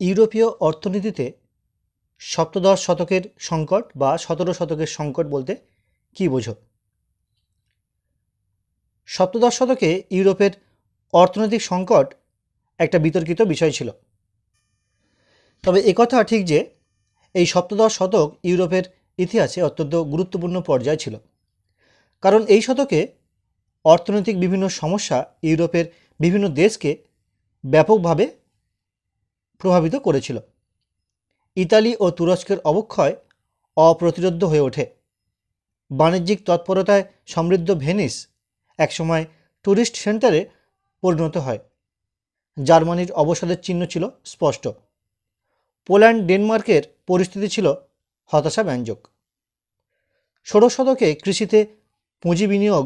ইউরোপীয় অর্থনীতিতে সপ্তদশ শতকের সংকট বা সতেরো শতকের সংকট বলতে কী বোঝো? সপ্তদশ শতকে ইউরোপের অর্থনৈতিক সংকট একটা বিতর্কিত বিষয় ছিল। তবে একথা ঠিক যে এই সপ্তদশ শতক ইউরোপের ইতিহাসে অত্যন্ত গুরুত্বপূর্ণ পর্যায় ছিল। কারণ এই শতকে অর্থনৈতিক বিভিন্ন সমস্যা ইউরোপের বিভিন্ন দেশকে ব্যাপকভাবে প্রভাবিত করেছিল। ইতালি ও তুরস্কের অবক্ষয় অপ্রতিরোধ্য হয়ে ওঠে। বাণিজ্যিক তৎপরতায় সমৃদ্ধ ভেনিস একসময় ট্যুরিস্ট সেন্টারে পরিণত হয়। জার্মানির অবসাদের চিহ্ন ছিল স্পষ্ট। পোল্যান্ড, ডেনমার্কের পরিস্থিতি ছিল হতাশাব্যঞ্জক। ষোড়শ শতকে কৃষিতে পুঁজি বিনিয়োগ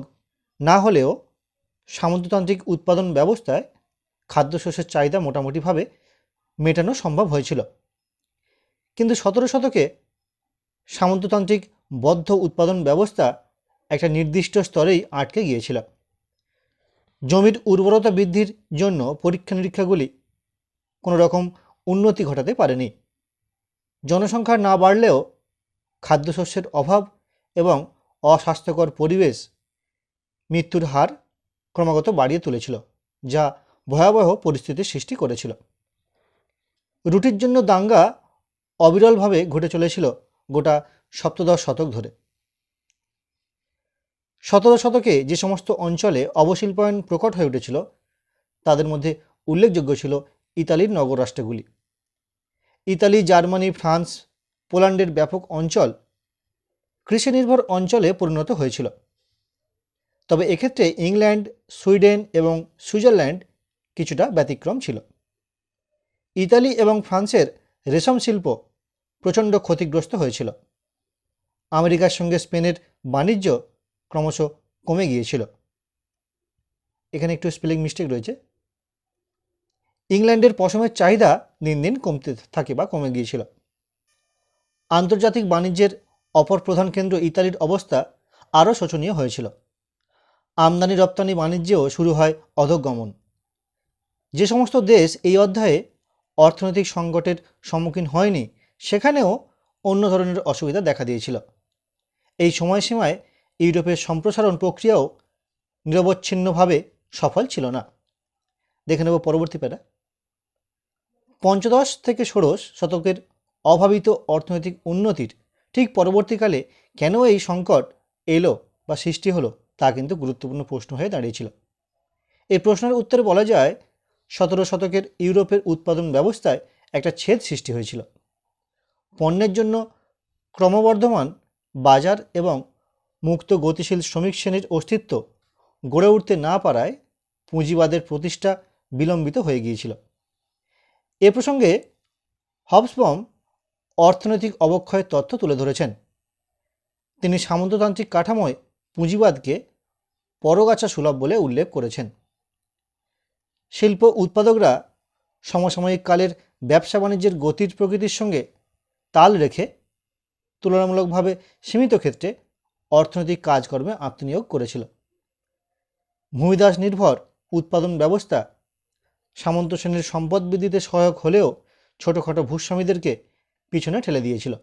না হলেও সামন্ততান্ত্রিক উৎপাদন ব্যবস্থায় খাদ্যশস্যের চাহিদা মোটামুটিভাবে মেটানো সম্ভব হয়েছিল। কিন্তু সতেরো শতকে সামন্ততান্ত্রিক বদ্ধ উৎপাদন ব্যবস্থা একটা নির্দিষ্ট স্তরেই আটকে গিয়েছিল। জমির উর্বরতা বৃদ্ধির জন্য পরীক্ষা নিরীক্ষাগুলি কোনো রকম উন্নতি ঘটাতে পারেনি। জনসংখ্যা না বাড়লেও খাদ্যশস্যের অভাব এবং অস্বাস্থ্যকর পরিবেশ মৃত্যুর হার ক্রমাগত বাড়িয়ে তুলেছিল, যা ভয়াবহ পরিস্থিতির সৃষ্টি করেছিল। রুটির জন্য দাঙ্গা অবিরলভাবে ঘটে চলেছিল গোটা সপ্তদশ শতক ধরে। সতেরো শতকে যে সমস্ত অঞ্চলে অবশিল্পায়ন প্রকট হয়ে উঠেছিল, তাদের মধ্যে উল্লেখযোগ্য ছিল ইতালির নগররাষ্ট্রগুলি। ইতালি, জার্মানি, ফ্রান্স, পোল্যান্ডের ব্যাপক অঞ্চল কৃষিনির্ভর অঞ্চলে পরিণত হয়েছিল। তবে এক্ষেত্রে ইংল্যান্ড, সুইডেন এবং সুইজারল্যান্ড কিছুটা ব্যতিক্রম ছিল। ইতালি এবং ফ্রান্সের রেশম শিল্প প্রচণ্ড ক্ষতিগ্রস্ত হয়েছিল। আমেরিকার সঙ্গে স্পেনের বাণিজ্য ক্রমশ কমে গিয়েছিল। এখানে একটু স্পেলিং মিস্টেক রয়েছে। ইংল্যান্ডের পশমের চাহিদা দিন দিন কমতে থাকে বা কমে গিয়েছিল। আন্তর্জাতিক বাণিজ্যের অপর প্রধান কেন্দ্র ইতালির অবস্থা আরও শোচনীয় হয়েছিল। আমদানি রপ্তানি বাণিজ্যেও শুরু হয় অধগমন। যে সমস্ত দেশ এই অধ্যায়ে অর্থনৈতিক সংকটের সম্মুখীন হয়নি, সেখানেও অন্য ধরনের অসুবিধা দেখা দিয়েছিল। এই সময়সীমায় ইউরোপের সম্প্রসারণ প্রক্রিয়াও নিরবচ্ছিন্নভাবে সফল ছিল না। দেখে নেব পরবর্তী প্যারা। পঞ্চদশ থেকে ষোড়শ শতকের অভাবিত অর্থনৈতিক উন্নতির ঠিক পরবর্তীকালে কেন এই সংকট এলো বা সৃষ্টি হলো তা কিন্তু গুরুত্বপূর্ণ প্রশ্ন হয়ে দাঁড়িয়েছিল। এই প্রশ্নের উত্তরে বলা যায় সতেরো শতকের ইউরোপের উৎপাদন ব্যবস্থায় একটা ছেদ সৃষ্টি হয়েছিল। পণ্যের জন্য ক্রমবর্ধমান বাজার এবং মুক্ত গতিশীল শ্রমিক শ্রেণির অস্তিত্ব গড়ে উঠতে না পারায় পুঁজিবাদের প্রতিষ্ঠা বিলম্বিত হয়ে গিয়েছিল। এ প্রসঙ্গে হবসবম অর্থনৈতিক অবক্ষয়ের তথ্য তুলে ধরেছেন। তিনি সামন্ততান্ত্রিক কাঠামোয় পুঁজিবাদকে পরগাছা সুলভ বলে উল্লেখ করেছেন। শিল্প উৎপাদকরা সমসাময়িক কালের ব্যবসা বাণিজ্যের গতির প্রকৃতির সঙ্গে তাল রেখে তুলনামূলকভাবে সীমিত ক্ষেত্রে অর্থনৈতিক কাজকর্মে আত্মনিয়োগ করেছিল। ভূমিদাস নির্ভর উৎপাদন ব্যবস্থা সামন্ত শ্রেণির সম্পদ বৃদ্ধিতে সহায়ক হলেও ছোটোখাটো ভূস্বামীদেরকে পিছনে ঠেলে দিয়েছিল।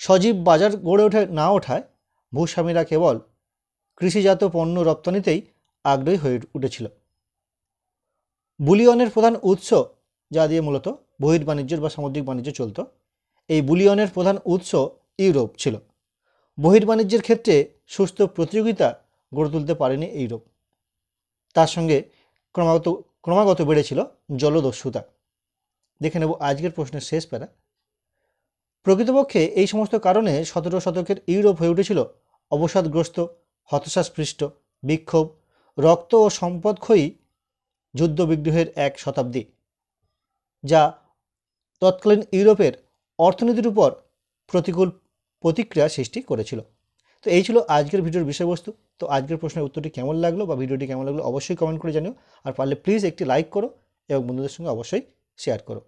সজীব বাজার গড়ে ওঠে না ওঠায় ভূস্বামীরা কেবল কৃষিজাত পণ্য রপ্তানিতেই আগ্রহী হয়ে উঠেছিল। বুলিয়নের প্রধান উৎস যা দিয়ে মূলত বহির্বাণিজ্যের বা সামুদ্রিক বাণিজ্য চলত, এই বুলিয়নের প্রধান উৎস ইউরোপ ছিল। বহির্বাণিজ্যের ক্ষেত্রে সুস্থ প্রতিযোগিতা গড়ে তুলতে পারেনি ইউরোপ। তার সঙ্গে ক্রমাগত ক্রমাগত বেড়েছিল জলদস্যুতা। দেখে নেব আজকের প্রশ্নের শেষ প্যারা। প্রকৃতপক্ষে এই সমস্ত কারণে সতেরো শতকের ইউরোপ হয়ে উঠেছিল অবসাদগ্রস্ত হতাশাস্পৃষ্ট বিক্ষোভ, রক্ত ও সম্পদক্ষয়ী যুদ্ধবিগ্রহের এক শতাব্দী, যা তৎকালীন ইউরোপের অর্থনীতির উপর প্রতিকূল প্রতিক্রিয়া সৃষ্টি করেছিল। তো এই ছিল আজকের ভিডিওর বিষয়বস্তু। তো আজকের প্রশ্নের উত্তরটি কেমন লাগল বা ভিডিওটি কেমন লাগল অবশ্যই কমেন্ট করে জানিও। আর পারলে প্লিজ একটি লাইক করো এবং বন্ধুদের সঙ্গে অবশ্যই শেয়ার করো।